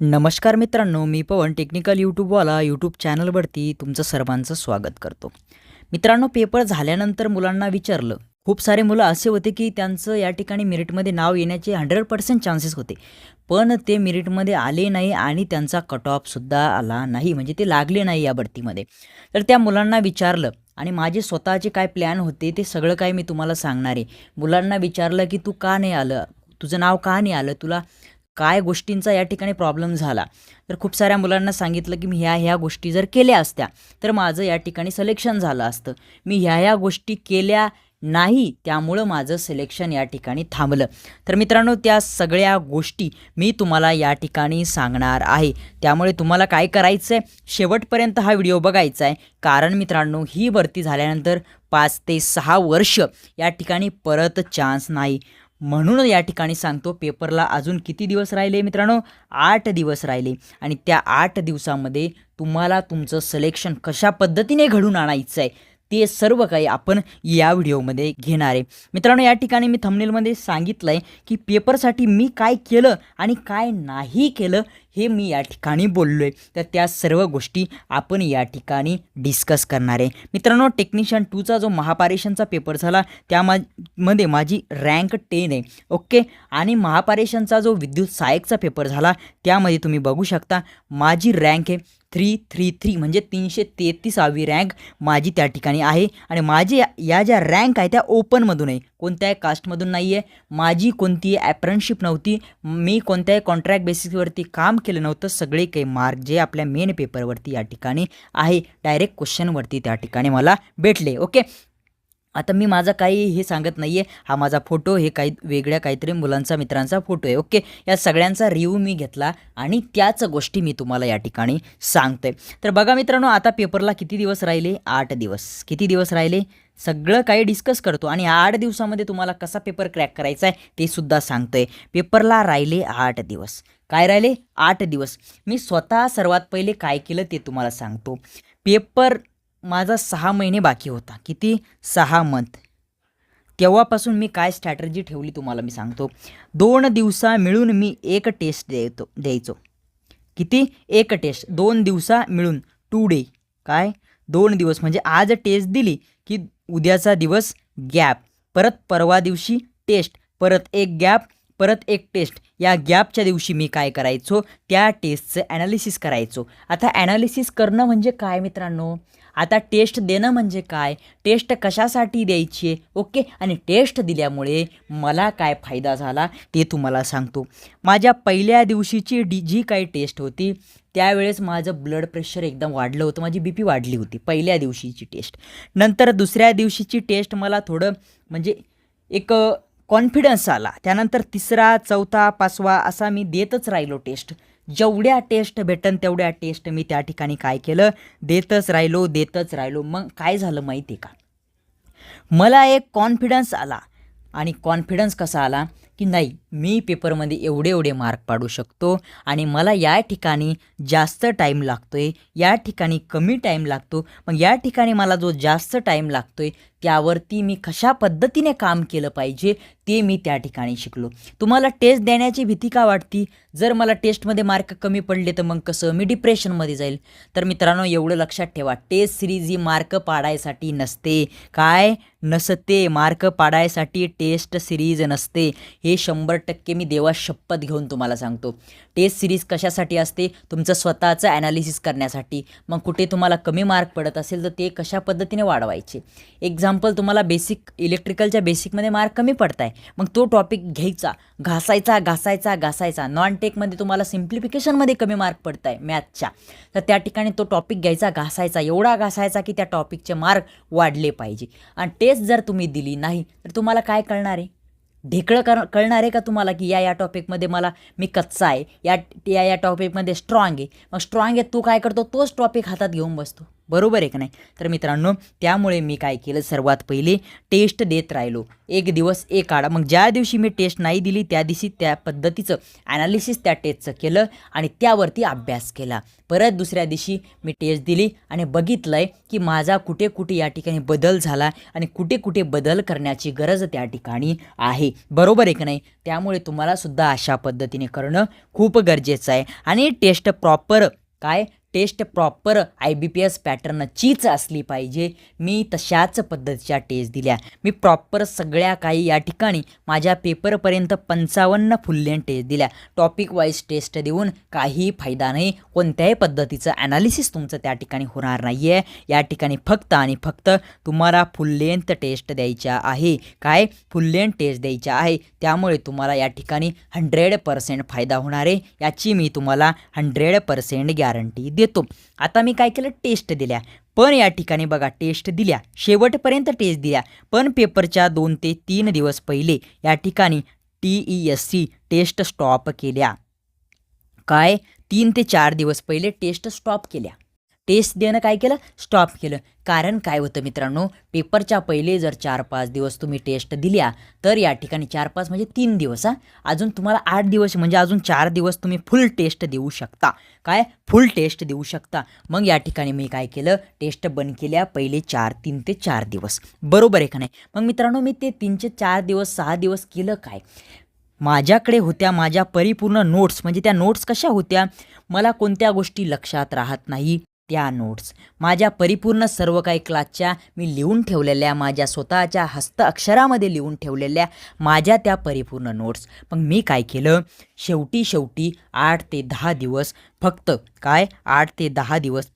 नमस्कार मित्रांनो मी पवन technical यूट्यूबवाला YouTube चॅनलवरती तुमचं सर्वांचं स्वागत करतो. मित्रांनो पेपर झाल्यानंतर मुलांना विचारलं. खूप सारे मुलं असे होते की त्यांचं या ठिकाणी मेरिटमध्ये नाव येण्याचे हंड्रेड पर्सेंट चान्सेस होते. पण ते मेरिटमध्ये आले नाही आणि त्यांचा कट ऑफसुद्धा आला नाही म्हणजे ते लागले नाही या भरतीमध्ये. तर त्या मुलांना विचारलं आणि माझे स्वतःचे काय प्लॅन होते ते सगळं काय मी तुम्हाला सांगणार आहे. मुलांना विचारलं की तू का नाही आलं? तुझं नाव का नाही आलं? तुला काय गोष्टींचा या ठिकाणी प्रॉब्लेम झाला. तर खूप साऱ्या मुलांना सांगितलं की मी ह्या ह्या गोष्टी जर केल्या असत्या तर माझं या ठिकाणी सिलेक्शन झालं असतं. मी ह्या ह्या गोष्टी केल्या नाही त्यामुळं माझं सिलेक्शन या ठिकाणी थांबलं. तर मित्रांनो त्या सगळ्या गोष्टी मी तुम्हाला या ठिकाणी सांगणार आहे. त्यामुळे तुम्हाला काय करायचं आहे शेवटपर्यंत हा व्हिडिओ बघायचा आहे कारण मित्रांनो ही भरती झाल्यानंतर पाच ते सहा वर्ष या ठिकाणी परत चान्स नाही. म्हणून या ठिकाणी सांगतो पेपरला अजून किती दिवस राहिले मित्रांनो? आठ दिवस राहिले. आणि त्या आठ दिवसामध्ये तुम्हाला तुमचं सिलेक्शन कशा पद्धतीने घडून आणायचं आहे ते सर्व काही आपण या व्हिडिओमध्ये घेणार आहे. मित्रांनो या ठिकाणी मी थंबनेलमध्ये सांगितलं आहे की पेपरसाठी मी काय केलं आणि काय नाही केलं हे मी या ठिकाणी बोललो आहे तर त्या सर्व गोष्टी आपण या ठिकाणी डिस्कस करणार आहे. मित्रांनो टेक्निशियन टूचा जो महापारेशनचा पेपर झाला त्यामा मध्ये माझी रँक टेन आहे. ओके आणि महापारेशनचा जो विद्युत सहाय्यकचा पेपर झाला त्यामध्ये तुम्ही बघू शकता माझी रँक आहे थ्री थ्री थ्री म्हणजे तीनशे तेहतीसावी रँक माझी त्या ठिकाणी आहे. आणि माझी या- या ज्या रँक आहे त्या ओपनमधून आहे. कोणत्याही कास्टमधून नाही आहे माझी कोणतीही ॲप्रनशिप नव्हती. मी कोणत्याही कॉन्ट्रॅक्ट बेसिसवरती काम केलं नव्हतं. सगळे काही मार्क जे आपल्या मेन पेपरवरती या ठिकाणी आहे. डायरेक्ट क्वेश्चनवरती त्या ठिकाणी मला भेटले. ओके आता मी माझा काही हे सांगत नाही आहे हा माझा फोटो हे काही वेगळ्या काहीतरी मुलांचा मित्रांचा फोटो आहे ओके? या सगळ्यांचा रिव्ह्यू मी घेतला आणि त्याच गोष्टी मी तुम्हाला या ठिकाणी सांगतोय. तर बघा मित्रांनो आता पेपरला किती दिवस राहिले? आठ दिवस. किती दिवस राहिले? सगळं काही डिस्कस करतो आणि आठ दिवसामध्ये तुम्हाला कसा पेपर क्रॅक करायचा आहे ते सुद्धा सांगतोय. पेपरला राहिले आठ दिवस. काय राहिले? आठ दिवस. मी स्वतः सर्वात पहिले काय केलं ते तुम्हाला सांगतो. पेपर माझा सहा महिने बाकी होता. किती? सहा मंथ तेव्हापासून मी काय स्ट्रॅटर्जी ठेवली तुम्हाला मी सांगतो. दोन दिवसा मिळून मी एक टेस्ट द्यायचो द्यायचो. किती? एक टेस्ट दोन दिवसा मिळून. टू डे काय? दोन दिवस. म्हणजे आज टेस्ट दिली की उद्याचा दिवस गॅप परत परवा दिवशी टेस्ट परत एक गॅप परत एक टेस्ट. या गॅपच्या दिवशी मी काय करायचो? त्या टेस्टचं ॲनालिसिस करायचो. आता ॲनालिसिस करणं म्हणजे काय मित्रांनो? आता टेस्ट देणं म्हणजे काय? टेस्ट कशासाठी द्यायची? आहे ओके? आणि टेस्ट दिल्यामुळे मला काय फायदा झाला ते तुम्हाला सांगतो. माझ्या पहिल्या दिवशीची डी जी काही टेस्ट होती त्यावेळेस माझं ब्लड प्रेशर एकदम वाढलं होतं. माझी बी पी वाढली होती पहिल्या दिवशीची टेस्ट. नंतर दुसऱ्या दिवशीची टेस्ट मला थोडं म्हणजे एक कॉन्फिडन्स आला. त्यानंतर तिसरा चौथा पाचवा असा मी देतच राहिलो टेस्ट. जेवढ्या टेस्ट भेटन तेवढ्या टेस्ट मी त्या ठिकाणी काय केलं? देतच राहिलो देतच राहिलो. मग काय झालं माहिती आहे का? मला एक कॉन्फिडन्स आला. आणि कॉन्फिडन्स कसा आला? की नाही मी पेपरमध्ये एवढे एवढे मार्क पाडू शकतो आणि मला या ठिकाणी जास्त टाईम लागतो आहे या ठिकाणी कमी टाईम लागतो. मग या ठिकाणी मला जो जास्त टाईम लागतो आहे त्यावरती मी कशा पद्धतीने काम केलं पाहिजे ते मी त्या ठिकाणी शिकलो. तुम्हाला टेस्ट देण्याची भीती का वाटती? जर मला टेस्टमध्ये मार्क कमी पडले तर मग कसं? मी डिप्रेशनमध्ये जाईल. तर मित्रांनो एवढं लक्षात ठेवा. टेस्ट सिरीज ही मार्क पाडायसाठी नसते. काय? नसते. मार्क पाडायसाठी टेस्ट सिरीज नसते. हे शंभर टक्के मी देवा शपथ घेऊन तुम्हाला सांगतो. टेस्ट सिरीज कशासाठी असते? तुमचं स्वतःचं ॲनालिसिस करण्यासाठी. मग कुठे तुम्हाला कमी मार्क पडत असेल तर ते कशा पद्धतीने वाढवायचे? एक्झाम एक्झाम्पल तुम्हाला बेसिक इलेक्ट्रिकलच्या बेसिकमध्ये मार्क कमी पडत आहे मग तो टॉपिक घ्यायचा. घासायचा घासायचा घासायचा. नॉन टेकमध्ये तुम्हाला सिम्प्लिफिकेशनमध्ये कमी मार्क पडत आहे मॅथच्या तर त्या ठिकाणी तो टॉपिक घ्यायचा घासायचा. एवढा घासायचा की त्या टॉपिकचे मार्क वाढले पाहिजे. आणि टेस्ट जर तुम्ही दिली नाही तर तुम्हाला काय कळणार आहे? ढेकळं कर कळणार आहे का तुम्हाला की या या टॉपिकमध्ये मला मी कच्चा आहे? या या या टॉपिकमध्ये स्ट्रॉंग आहे. मग स्ट्रॉंग आहे तू काय करतो? तोच टॉपिक हातात घेऊन बसतो. बरोबर आहे का नाही? तर मित्रांनो त्यामुळे मी काय केलं सर्वात पहिले टेस्ट देत राहिलो. एक दिवस एक आडा मग ज्या दिवशी मी टेस्ट नाही दिली त्या दिवशी त्या पद्धतीचं ॲनालिसिस त्या टेस्टचं केलं आणि त्यावरती अभ्यास केला. परत दुसऱ्या दिवशी मी टेस्ट दिली आणि बघितलं आहे की माझा कुठे कुठे या ठिकाणी बदल झाला आणि कुठे कुठे बदल करण्याची गरज त्या ठिकाणी आहे. बरोबर आहे का नाही? त्यामुळे तुम्हाला सुद्धा अशा पद्धतीने करणं खूप गरजेचं आहे. आणि टेस्ट प्रॉपर काय? Test proper I B P S पॅटर्नचीच असली पाहिजे. मी तशाच पद्धतीच्या टेस्ट दिल्या. मी प्रॉपर सगळ्या काही या ठिकाणी माझ्या पेपरपर्यंत पंचावन्न फुल्लेन टेस्ट दिल्या. टॉपिक वाईज टेस्ट देऊन काही फायदा नाही. कोणत्याही पद्धतीचं ॲनालिसिस तुमचं त्या ठिकाणी होणार नाही आहे या ठिकाणी फक्त आणि फक्त तुम्हाला फुल लेंथ टेस्ट द्यायच्या आहे. काय? फुल लेंथ टेस्ट द्यायच्या आहे. त्यामुळे तुम्हाला या ठिकाणी हंड्रेड पर्सेंट फायदा होणार आहे. याची मी तुम्हाला हंड्रेड पर्सेंट गॅरंटी देतो. आता मी काय केलं? टेस्ट दिल्या. पण या ठिकाणी बघा टेस्ट दिल्या. शेवटपर्यंत टेस्ट दिल्या. पण पेपरच्या दोन ते तीन दिवस पहिले या ठिकाणी T E S C test stop केल्या. काय? तीन ते चार दिवस पहिले टेस्ट स्टॉप केल्या. टेस्ट देणं काय केलं? स्टॉप केलं. कारण काय होतं मित्रांनो पेपरच्या पहिले जर चार पाच दिवस तुम्ही टेस्ट दिल्या तर या ठिकाणी चार पाच म्हणजे तीन दिवस हा. अजून तुम्हाला आठ दिवस म्हणजे अजून चार दिवस तुम्ही फुल टेस्ट देऊ शकता. काय? फुल टेस्ट देऊ शकता. मग या ठिकाणी मी काय केलं? टेस्ट बंद केल्या पहिले चार तीन ते चार दिवस. बरोबर आहे का नाही? मग मित्रांनो मी ते तीनचे चार दिवस सहा दिवस केलं काय? माझ्याकडे होत्या माझ्या परिपूर्ण नोट्स म्हणजे त्या नोट्स कशा होत्या? मला कोणत्या गोष्टी लक्षात राहत नाही. त्या नोट्स माझ्या परिपूर्ण सर्व काही क्लासच्या मी लिहून ठेवलेल्या माझ्या स्वतःच्या हस्तअक्षरामध्ये लिहून ठेवलेल्या माझ्या त्या परिपूर्ण नोट्स मग मी काय केलं? शेवटी शेवटी आठ ते दहा दिवस फक्त काय? आठ ते दहा दिवस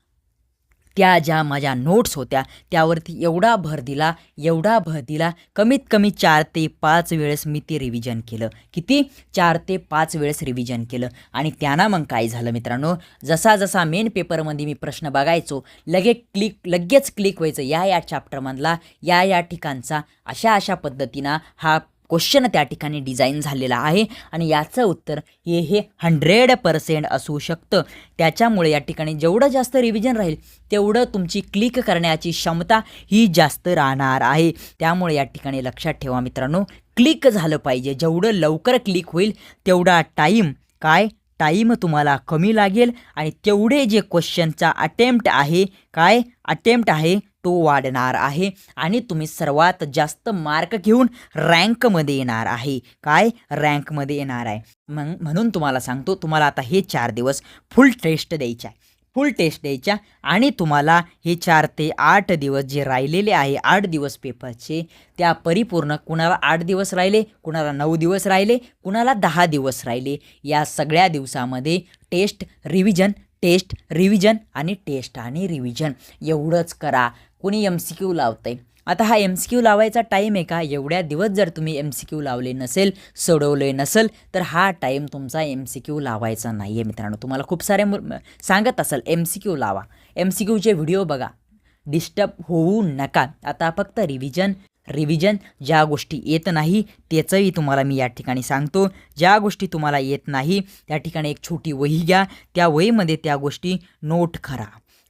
त्या ज्या माझ्या नोट्स होत्या त्यावरती एवढा भर दिला एवढा भर दिला. कमीत कमी चार ते पाच वेळेस मी ते रिव्हिजन केलं. किती? चार ते पाच वेळेस रिव्हिजन केलं. आणि त्यांना मग काय झालं मित्रांनो? जसा जसा मेन पेपरमध्ये मी प्रश्न बघायचो लगे क्लिक लगेच क्लिक व्हायचं या या चॅप्टरमधला या या ठिकाणचा अशा अशा पद्धतीनं हा क्वेश्चन त्या ठिकाणी डिझाईन झालेला आहे आणि याचं उत्तर हे हे हंड्रेड पर्सेंट असू शकतं. त्याच्यामुळे या ठिकाणी जेवढं जास्त रिव्हिजन राहील तेवढं तुमची क्लिक करण्याची क्षमता ही जास्त राहणार आहे. त्यामुळे या ठिकाणी लक्षात ठेवा मित्रांनो क्लिक झालं पाहिजे. जेवढं लवकर क्लिक होईल तेवढा टाईम काय? टाईम तुम्हाला कमी लागेल आणि तेवढे जे क्वेश्चनचा अटेम्प्ट आहे काय? अटेम्प्ट आहे तो वाढणार आहे आणि तुम्ही सर्वात जास्त मार्क घेऊन रँकमध्ये येणार आहे. काय? रँकमध्ये येणार आहे. मग म्हणून तुम्हाला सांगतो तुम्हाला आता हे चार दिवस फुल टेस्ट द्यायच्या आहे फुल टेस्ट द्यायच्या आणि तुम्हाला हे चार ते आठ दिवस जे राहिलेले आहे आठ दिवस पेपरचे त्या परिपूर्ण कुणाला आठ दिवस राहिले कुणाला नऊ दिवस राहिले कुणाला दहा दिवस राहिले या सगळ्या दिवसामध्ये टेस्ट रिव्हिजन टेस्ट रिव्हिजन आणि टेस्ट आणि रिव्हिजन एवढंच करा. कोणी एम सी क्यू लावतंय. आता हा एम सी क्यू लावायचा टाईम आहे का? एवढ्या दिवस जर तुम्ही एम सी क्यू लावले नसेल सोडवले नसेल तर हा टाईम तुमचा एम सी क्यू लावायचा नाही आहे मित्रांनो. तुम्हाला खूप सारे मु सांगत असेल एम सी क्यू लावा. एम सी क्यूचे व्हिडिओ बघा. डिस्टर्ब होऊ नका. आता फक्त रिव्हिजन रिव्हिजन ज्या गोष्टी येत नाही त्याचंही तुम्हाला मी या ठिकाणी सांगतो. ज्या गोष्टी तुम्हाला येत नाही त्या ठिकाणी एक छोटी वही घ्या. त्या वहीमध्ये त्या गोष्टी नोट करा.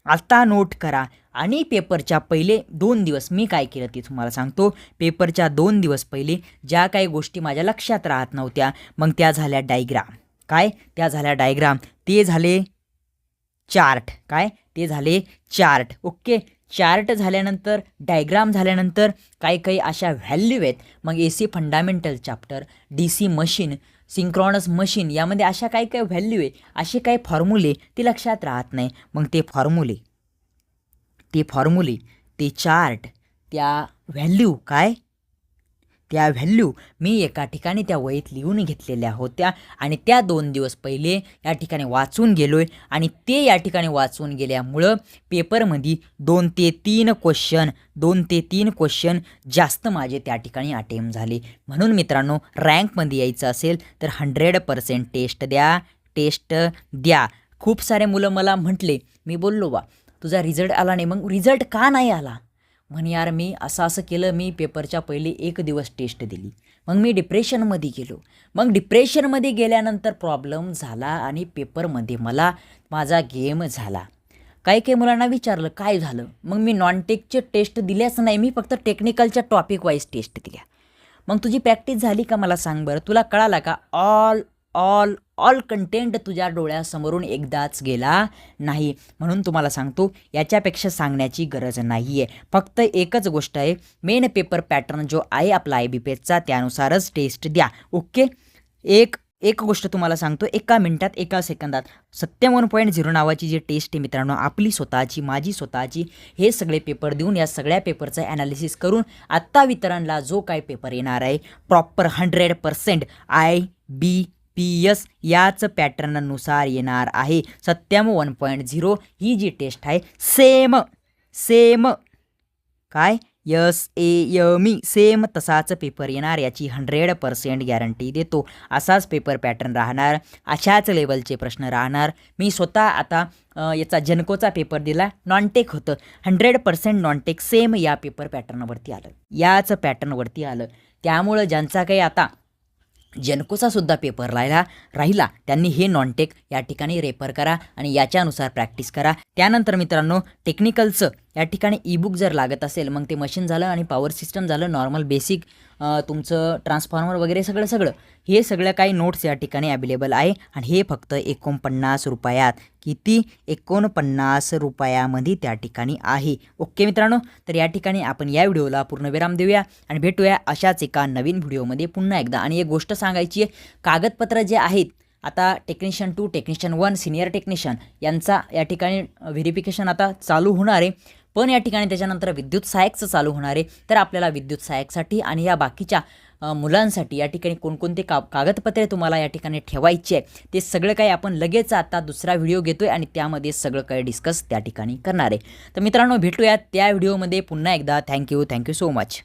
आता नोट करा. आणि पेपरच्या पहिले दोन दिवस मी काय केलं ते तुम्हाला सांगतो. पेपरच्या दोन दिवस पहिले ज्या काही गोष्टी माझ्या लक्षात राहत नव्हत्या मग त्या झाल्या डायग्राम काय? त्या झाल्या डायग्राम ते झाले चार्ट काय? ते झाले चार्ट ओके चार्ट झाल्यानंतर डायग्राम झाल्यानंतर काही काही अशा व्हॅल्यू आहेत. मग A C fundamental chapter D C machine synchronous machine यामध्ये अशा काही काही व्हॅल्यू आहे असे काही फॉर्म्युले ते लक्षात राहत नाही. मग ते फॉर्म्युले ते फॉर्म्युले ते चार्ट त्या व्हॅल्यू काय? त्या व्हॅल्यू मी एका ठिकाणी त्या वहीत लिहून घेतलेल्या होत्या. आणि त्या दोन दिवस पहिले या ठिकाणी वाचून गेलो आहे आणि ते या ठिकाणी वाचून गेल्यामुळं पेपरमध्ये दोन ते तीन क्वेश्चन दोन ते तीन क्वेश्चन जास्त माझे त्या ठिकाणी अटेम्प्ट झाले. म्हणून मित्रांनो रँकमध्ये यायचं असेल तर हंड्रेड पर्सेंट टेस्ट द्या टेस्ट द्या. खूप सारे मुलं मला म्हटले मी बोललो बा तुझा रिझल्ट आला नाही. मग रिझल्ट का नाही आला? म्हण यार मी असं असं केलं मी पेपरच्या पहिले एक दिवस टेस्ट दिली. मग मी डिप्रेशनमध्ये गेलो. मग डिप्रेशनमध्ये गेल्यानंतर प्रॉब्लेम झाला आणि पेपरमध्ये मला माझा गेम झाला. काही काही मुलांना विचारलं काय झालं? मग मी नॉनटेकचे टेस्ट दिल्याच नाही मी फक्त टेक्निकलच्या टॉपिक वाईज टेस्ट दिल्या. मग तुझी प्रॅक्टिस झाली का मला सांग बरं? तुला कळाला का? ऑल ऑल ऑल कंटेंट तुझ्या डोळ्यासमोरून एकदाच गेला नाही. म्हणून तुम्हाला सांगतो याच्यापेक्षा सांगण्याची गरज नाही आहे फक्त एकच गोष्ट आहे मेन पेपर पॅटर्न जो आहे आपला आय बी पेजचा त्यानुसारच टेस्ट द्या. ओके? एक एक गोष्ट तुम्हाला सांगतो एका मिनिटात एका सेकंदात. सत्यावन पॉईंट झिरो नावाची जी टेस्ट आहे मित्रांनो आपली स्वतःची माझी स्वतःची हे सगळे पेपर देऊन या सगळ्या पेपरचं ॲनालिसिस करून आत्ता वितरणला जो काय पेपर येणार आहे proper hundred percent I B P S याच पॅटर्ननुसार येणार आहे. सत्यम वन पॉईंट झिरो ही जी टेस्ट आहे सेम सेम काय? यस ए यमी सेम तसाच पेपर येणार याची हंड्रेड पर्सेंट गॅरंटी देतो. असाच पेपर पॅटर्न राहणार अशाच लेवलचे प्रश्न राहणार. मी स्वतः आता याचा जनकोचा पेपर दिला नॉनटेक होतं. हंड्रेड पर्सेंट नॉनटेक सेम या पेपर पॅटर्नवरती आलं. याच पॅटर्नवरती आलं. त्यामुळं ज्यांचा काही आता जनको सुद्धा पेपर राहिला राहिला. त्यांनी हे नॉनटेक या ठिकाणी रेफर करा आणि याच्यानुसार प्रॅक्टिस करा. त्यानंतर मित्रांनो टेक्निकलचं या ठिकाणी ईबुक जर लागत असेल मग ते मशीन झालं आणि पॉवर सिस्टम झालं नॉर्मल बेसिक तुमचं ट्रान्सफॉर्मर वगैरे सगळं सगळं. हे सगळं काही नोट्स या ठिकाणी अवेलेबल आहे. आणि हे फक्त एकोणपन्नास रुपयात किती? एकोणपन्नास रुपयामध्ये त्या ठिकाणी आहे. ओके मित्रांनो तर या ठिकाणी आपण या व्हिडिओला पूर्णविराम देऊया आणि भेटूया अशाच एका नवीन व्हिडिओमध्ये पुन्हा एकदा. आणि एक गोष्ट सांगायची आहे कागदपत्र जे आहेत आता technician two technician one senior technician यांचा या ठिकाणी व्हेरिफिकेशन आता चालू होणार आहे. पण या ठिकाणी त्याच्यानंतर विद्युत सहायकचं चालू होणार आहे. तर आपल्याला विद्युत सहायकसाठी आणि या बाकीच्या मुलांसाठी या ठिकाणी कोणकोणते का कागदपत्रे तुम्हाला या ठिकाणी ठेवायची आहे ते सगळं काही आपण लगेच आता दुसरा व्हिडिओ घेतोय आणि त्यामध्ये सगळं काही डिस्कस त्या ठिकाणी करणार आहे. तर मित्रांनो भेटूया त्या व्हिडिओमध्ये पुन्हा एकदा. Thank you thank you so much